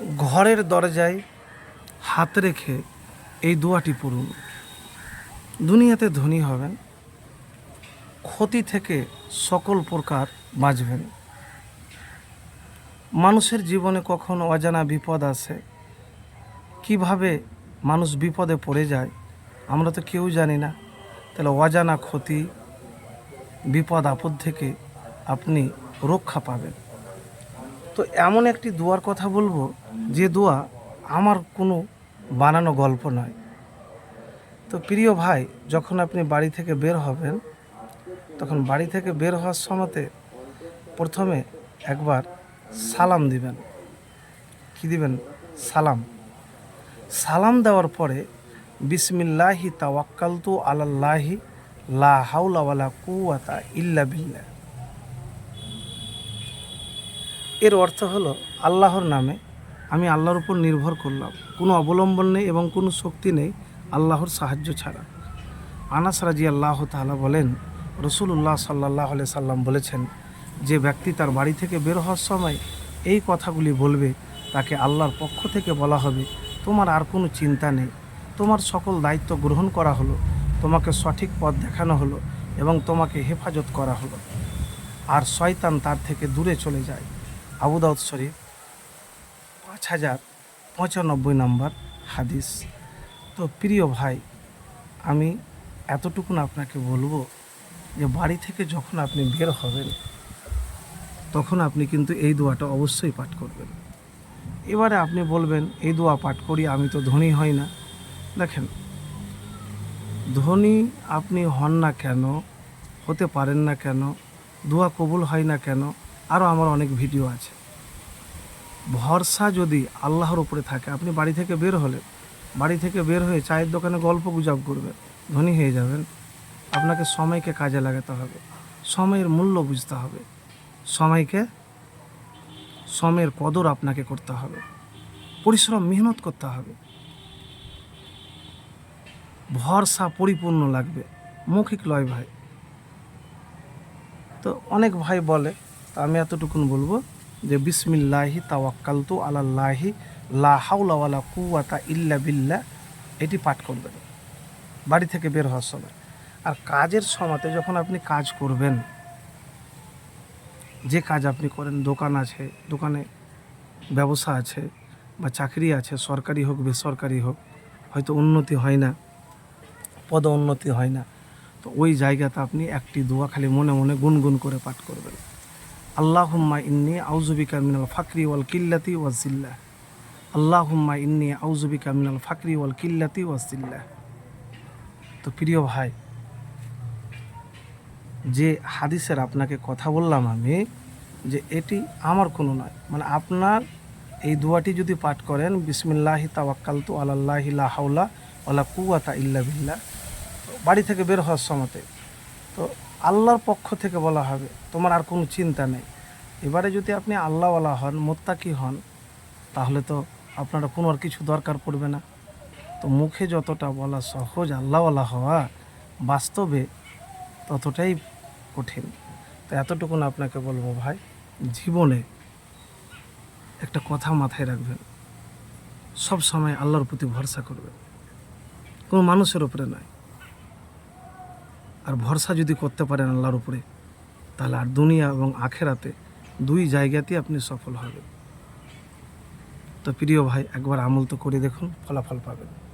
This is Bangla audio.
ঘরের দরজায় হাত রেখে এই দোয়াটি পড়ুন। দুনিয়াতে ধনী হবেন, ক্ষতি থেকে সকল প্রকার বাঁচবেন। মানুষের জীবনে কখন অজানা বিপদ আসে কীভাবে মানুষ বিপদে পড়ে যায়, আমরা তো কেউ জানি না। তাহলে অজানা ক্ষতি, বিপদ আপদ থেকে আপনি রক্ষা পাবেন। তো এমন একটি দোয়ার কথা বলব, যে দোয়া আমার কোনো বানানো গল্প নয়। তো প্রিয় ভাই, যখন আপনি বাড়ি থেকে বের হবেন, তখন বাড়ি থেকে বের হওয়ার সময়তে প্রথমে একবার সালাম দিবেন। কি দিবেন? সালাম। সালাম দেওয়ার পরে, বিসমিল্লাহি তাওয়াক্কালতু আলাল্লাহি লা হাওলা ওয়ালা কুওয়াতা ইল্লা বিল্লাহ। এর অর্থ হলো আল্লাহর নামে আমি আল্লাহর উপর নির্ভর করলাম। কোনো অবলম্বন নেই এবং কোনো শক্তি নেই আল্লাহর সাহায্য ছাড়া। আনাস রাজি আল্লাহ তাআলা বলেন রসুল্লাহ সাল্লাহ আলি সাল্লাম বলেছেন, যে ব্যক্তি তার বাড়ি থেকে বের হওয়ার সময় এই কথাগুলি বলবে, তাকে আল্লাহর পক্ষ থেকে বলা হবে, তোমার আর কোনো চিন্তা নেই। তোমার সকল দায়িত্ব গ্রহণ করা হলো, তোমাকে সঠিক পথ দেখানো হলো এবং তোমাকে হেফাজত করা হলো। আর শয়তান তার থেকে দূরে চলে যায়। আবু দাউদ শরীফ, পাঁচ হাজার পঁচানব্বই নম্বর হাদিস। তো প্রিয় ভাই, আমি এতটুকুন আপনাকে বলব যে বাড়ি থেকে যখন আপনি বের হবেন, তখন আপনি কিন্তু এই দোয়াটা অবশ্যই পাঠ করবেন। এবারে আপনি বলবেন, এই দোয়া পাঠ করি, আমি তো ধনী হই না। দেখেন, ধনী আপনি হন না কেন, হতে পারেন না কেন, দোয়া কবুল হয় না কেন আরও আমার অনেক ভিডিও আছে। ভরসা যদি আল্লাহর উপরে থাকে, আপনি বাড়ি থেকে বের হলে, বাড়ি থেকে বের হয়ে চায়ের দোকানে গল্প গুজব করবেন, ধনী হয়ে যাবেন। আপনাকে সময়কে কাজে লাগাতে হবে, সময়ের মূল্য বুঝতে হবে, সময়কে, সময়ের কদর আপনাকে করতে হবে, পরিশ্রম, মেহনত করতে হবে। ভরসা পরিপূর্ণ লাগবে, মৌখিক লয় ভাই। তো অনেক ভাই বলে আমি এতটুকুন বলব যে বিসমিল্লাহি তাওয়াক্কালতু আলাল্লাহি, লা হাওলা ওয়ালা কুওয়াতা ইল্লা বিল্লা এটি পাঠ করবেন। বাড়ি থেকে বের হওয়ার সময়। আর কাজের সময়তে যখন আপনি কাজ করবেন, যে কাজ আপনি করেন, দোকান আছে, দোকানে ব্যবসা আছে বা চাকরি আছে, সরকারি হোক, বেসরকারি হোক, হয়তো উন্নতি হয় না, পদ উন্নতি হয় না, তো ওই জায়গাতে আপনি একটি দোয়া খালি মনে মনে গুনগুন করে পাঠ করবেন। আল্লাহুম্মা ইন্নি আউজুবিকা মিনাল ফাকরি ওয়াল কিল্লাতি ওয়াজিল্লা আল্লাহুম্মা ইন্নি আউজুবিকা মিনাল ফাকরি ওয়াল কিল্লাতি ওয়াজিল্লা তো প্রিয় ভাই, যে হাদিসের আপনাকে কথা বললাম আমি, যে এটি আমার কোনো নয়। মানে আপনার এই দোয়াটি যদি পাঠ করেন, বিসমিল্লাহি তাওয়াক্কালতু আলাল্লাহি লা হাওলা ওয়ালা কুওয়াতা ইল্লা বিল্লাহ, বাড়ি থেকে বের হওয়ার সময়তে, তো আল্লাহর পক্ষ থেকে বলা হবে। তোমার আর কোনো চিন্তা নেই। এবারে যদি আপনি আল্লাহওয়ালা হন, মোত্তাকি হন, তাহলে তো আপনারা কোনো আর কিছু দরকার পড়বে না। তো মুখে যতটা বলা সহজ আল্লাহওয়ালা হওয়া বাস্তবে ততটাই কঠিন। তো এতটুকুন আপনাকে বলব ভাই, জীবনে একটা কথা মাথায় রাখবেন। সব সময় আল্লাহর প্রতি ভরসা করবেন। কোনো মানুষের উপরে নয়। আর ভরসা যদি করতে পারেন আল্লাহর উপরে, তাহলে আর দুনিয়া এবং আখেরাতে দুই জায়গাতেই আপনি সফল হবেন। তো প্রিয় ভাই, একবার আমল তো করে দেখুন, ফলাফল পাবেন।